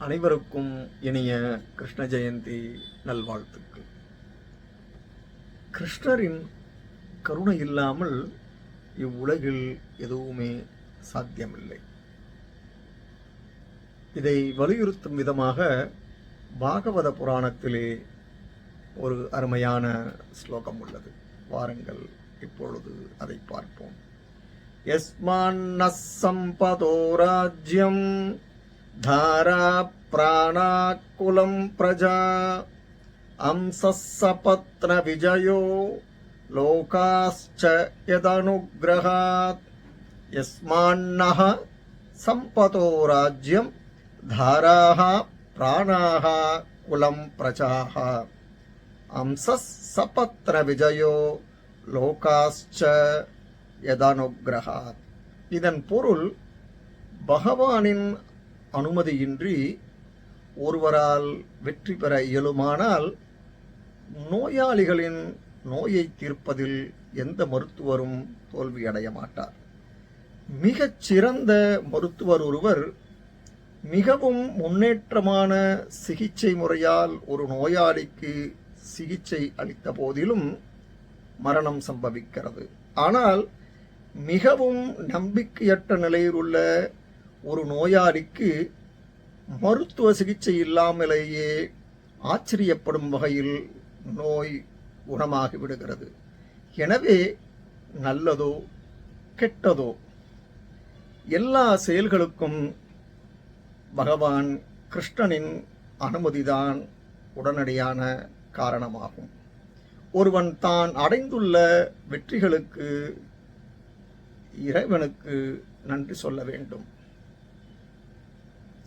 அனைவருக்கும் இனிய கிருஷ்ண ஜெயந்தி நல்வாழ்த்துக்கள். கிருஷ்ணரின் கருணை இல்லாமல் இவ்வுலகில் எதுவுமே சாத்தியமில்லை. இதை வலியுறுத்தும் விதமாக பாகவத புராணத்திலே ஒரு அருமையான ஸ்லோகம் உள்ளது. வாருங்கள். இப்பொழுது அதை பார்ப்போம். யஸ்மான்னசம்பதோ ராஜ்யம் தாரா பிராணாக்குலம் பிரஜா அம்சப்பத்ன விஜயோ லோகாஸ்ச யதனுகிரகாத். யஸ்மான்னஹ சம்பதோ ராஜ்யம் தாராக பிராணாக குலம் பிரஜாக அம்சப்பத்திர விஜயோ லோகாஸ்ச எதனுகிரகாத் இதன் பொருள் பகவானின் அனுமதியின்றி ஒருவரால் வெற்றி பெற இயலுமானால் நோயாளிகளின் நோயை தீர்ப்பதில் எந்த மருத்துவரும் தோல்வியடைய மாட்டார் மிகச் சிறந்த மருத்துவர் ஒருவர் மிகவும் முன்னேற்றமான சிகிச்சை முறையால் ஒரு நோயாளிக்கு சிகிச்சை அளித்த போதிலும் மரணம் சம்பவிக்கிறது. ஆனால் மிகவும் நம்பிக்கையற்ற நிலையில் உள்ள ஒரு நோயாளிக்கு மருத்துவ சிகிச்சை இல்லாமலேயே ஆச்சரியப்படும் வகையில் நோய் குணமாகி விடுகிறது. எனவே நல்லதோ கெட்டதோ எல்லா செயல்களுக்கும் பகவான் கிருஷ்ணனின் அனுமதிதான் உடனடியான காரணமாகும். ஒருவன் தான் அடைந்துள்ள வெற்றிகளுக்கு இறைவனுக்கு நன்றி சொல்ல வேண்டும்.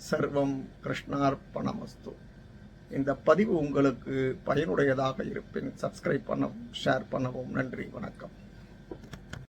சர்வம் கிருஷ்ணார்ப்பணமஸ்து இந்த பதிவு உங்களுக்கு பயனுடையதாக இருப்பின் சப்ஸ்கிரைப் பண்ணவும் ஷேர் பண்ணவும் நன்றி வணக்கம்.